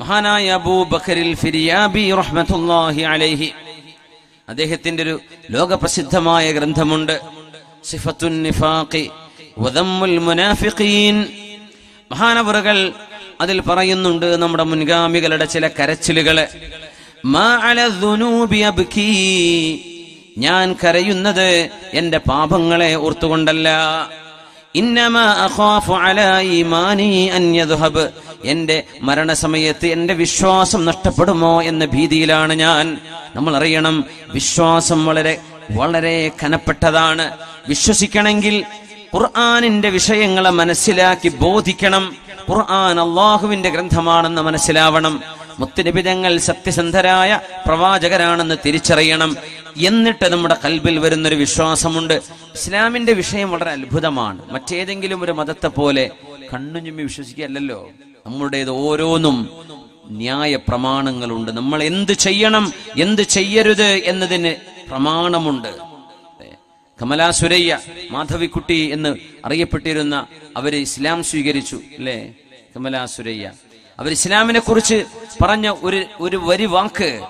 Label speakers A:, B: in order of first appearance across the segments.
A: മഹാനായ അബൂബക്കറിൽ ഫിരിയാബി റഹ്മത്തുള്ളാഹി അലൈഹി. അദ്ദേഹത്തിന്റെ ഒരു ലോകപ്രസിദ്ധമായ ഗ്രന്ഥമുണ്ട്. സിഫത്തുൻ നിഫാഖി വദമ്മുൽ മുനാഫിഖീൻ. മഹാനവറുകൾ അതിൽ പറയുന്നുണ്ട് നമ്മുടെ മുൻഗാമികളുടെ ചില കരച്ചിലുകൾ. ഞാൻ കരയുന്നത് എന്റെ പാപങ്ങളെ ഓർത്തുകൊണ്ടല്ല. എന്റെ മരണസമയത്ത് എന്റെ വിശ്വാസം നഷ്ടപ്പെടുമോ എന്ന ഭീതിയിലാണ് ഞാൻ. നമ്മൾ അറിയണം വിശ്വാസം വളരെ വളരെ കനപ്പെട്ടതാണ്. വിശ്വസിക്കണമെങ്കിൽ ഖുർആാനിന്റെ വിഷയങ്ങളെ മനസ്സിലാക്കി ബോധിക്കണം. ഖുർആൻ അള്ളാഹുവിന്റെ ഗ്രന്ഥമാണെന്ന് മനസ്സിലാവണം. മുത്തുനിബിതങ്ങൾ സത്യസന്ധരായ പ്രവാചകരാണെന്ന് തിരിച്ചറിയണം. എന്നിട്ട് നമ്മുടെ കൽബിൽ വരുന്നൊരു വിശ്വാസമുണ്ട്. ഇസ്ലാമിന്റെ വിഷയം വളരെ അത്ഭുതമാണ്. മറ്റേതെങ്കിലും ഒരു മതത്തെ പോലെ കണ്ണുഞ്ഞുമ്മി വിശ്വസിക്കുകയല്ലല്ലോ. നമ്മുടേത് ഓരോന്നും ന്യായ പ്രമാണങ്ങളുണ്ട്. നമ്മൾ എന്ത് ചെയ്യണം എന്ത് ചെയ്യരുത് എന്നതിന് പ്രമാണമുണ്ട്. കമലാ സുരയ്യ മാധവിക്കുട്ടി എന്ന് അറിയപ്പെട്ടിരുന്ന അവർ ഇസ്ലാം സ്വീകരിച്ചു അല്ലേ? കമലാ സുരയ്യ. അവർ ഇസ്ലാമിനെ കുറിച്ച് പറഞ്ഞ ഒരു ഒരു വരി വാക്ക്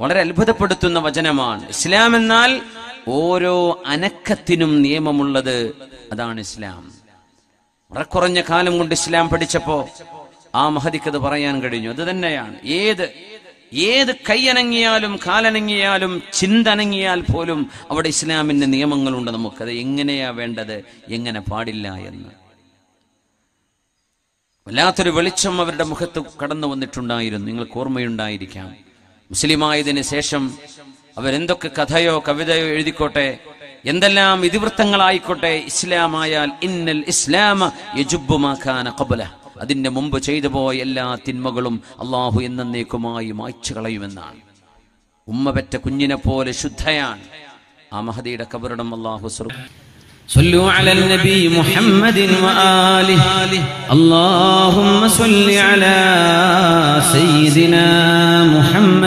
A: വളരെ അത്ഭുതപ്പെടുത്തുന്ന വചനമാണ്. ഇസ്ലാം എന്നാൽ ഓരോ അനക്കത്തിനും നിയമമുള്ളത് അതാണ് ഇസ്ലാം. കുറഞ്ഞ കാലം കൊണ്ട് ഇസ്ലാം പഠിച്ചപ്പോ ആ മഹതിക്കത് പറയാൻ കഴിഞ്ഞു. അത് തന്നെയാണ്. ഏത് ഏത് കൈയനങ്ങിയാലും കാലനങ്ങിയാലും ചിന്തനങ്ങിയാൽ പോലും അവിടെ ഇസ്ലാമിന്റെ നിയമങ്ങളുണ്ട് നമുക്കത് എങ്ങനെയാ വേണ്ടത് എങ്ങനെ പാടില്ല എന്ന്. വല്ലാത്തൊരു വെളിച്ചം അവരുടെ മുഖത്ത് കടന്നു വന്നിട്ടുണ്ടായിരുന്നു. നിങ്ങൾക്ക് ഓർമ്മയുണ്ടായിരിക്കാം. മുസ്ലിമായതിനു ശേഷം അവരെന്തൊക്കെ കഥയോ കവിതയോ എഴുതിക്കോട്ടെ എന്തെല്ലാം ഇതിവൃത്തങ്ങളായിക്കോട്ടെ ഇസ്ലാമായാൽ ഇന്നൽ ഇസ്ലാമ യജുബുമാക്കാന കബല അതിന്റെ മുമ്പ് ചെയ്തു പോയ എല്ലാ തിന്മകളും അള്ളാഹു എന്നേക്കുമായി മായ്ച്ചു കളയുമെന്നാണ് ഉമ്മ പെറ്റ കുഞ്ഞിനെ പോലെ ശുദ്ധയാണ് ആ മഹദിയുടെ കബറിടം അള്ളാഹു സ്വർഗ
B: صلوا على النبي محمد وآله اللهم صل على سيدنا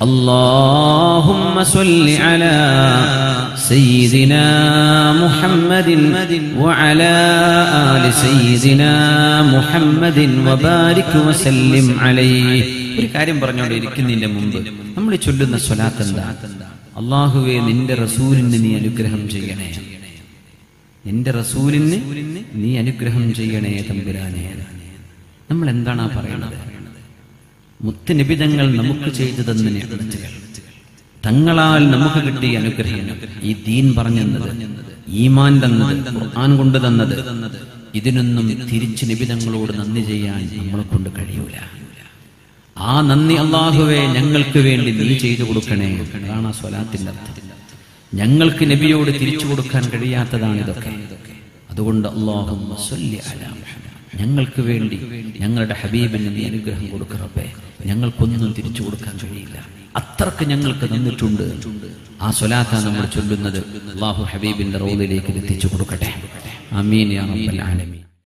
B: اللهم صل على سيدنا محمد وعلى آل سيدنا محمد وبارك وسلم عليه ഒരു കാര്യം പറഞ്ഞുകൊണ്ടിരിക്കുന്നതിന്റെ മുമ്പ് നമ്മൾ ചൊല്ലുന്ന സ്വലാത്ത് എന്താ അള്ളാഹുവെ നിന്റെ റസൂലിന് നീ അനുഗ്രഹം ചെയ്യണേ നിന്റെ റസൂലിന് നീ അനുഗ്രഹം ചെയ്യണേ തമ്പുരാനെ നമ്മൾ എന്താണ് ആ പറയുന്നത് മുത്തുനിബിതങ്ങൾ നമുക്ക് ചെയ്തു തന്ന തങ്ങളാൽ നമുക്ക് കിട്ടിയ അനുഗ്രഹം ഈ ദീൻ പറഞ്ഞെന്നത് ഈമാൻ തന്നത് ഖുർആൻ കൊണ്ട് തന്നത്. ഇതിനൊന്നും തിരിച്ച് നിബിതങ്ങളോട് നന്ദി ചെയ്യാൻ നമ്മളെ കൊണ്ട് കഴിയൂല. ആ നന്ദി അള്ളാഹുവെ ഞങ്ങൾക്ക് വേണ്ടി നീ ചെയ്തു കൊടുക്കണേ. അതാണ് ആ സ്വലാത്തിന്റെ അർത്ഥം. ഞങ്ങൾക്ക് നബിയോട് തിരിച്ചു കൊടുക്കാൻ കഴിയാത്തതാണ് ഇതൊക്കെ. അതുകൊണ്ട് അള്ളാഹു ഞങ്ങൾക്ക് വേണ്ടി ഞങ്ങളുടെ ഹബീബിന് നീ അനുഗ്രഹം കൊടുക്കറപ്പേ ഞങ്ങൾക്കൊന്നും തിരിച്ചു കൊടുക്കാൻ കഴിയില്ല. അത്രയ്ക്ക് ഞങ്ങൾക്ക് നിന്നിട്ടുണ്ട് ആ സ്വലാത്ത നമ്മൾ ചൊല്ലുന്നത് അള്ളാഹു ഹബീബിന്റെ റോളിലേക്ക് എത്തിച്ചു കൊടുക്കട്ടെ. അമീൻ ആലമീൻ.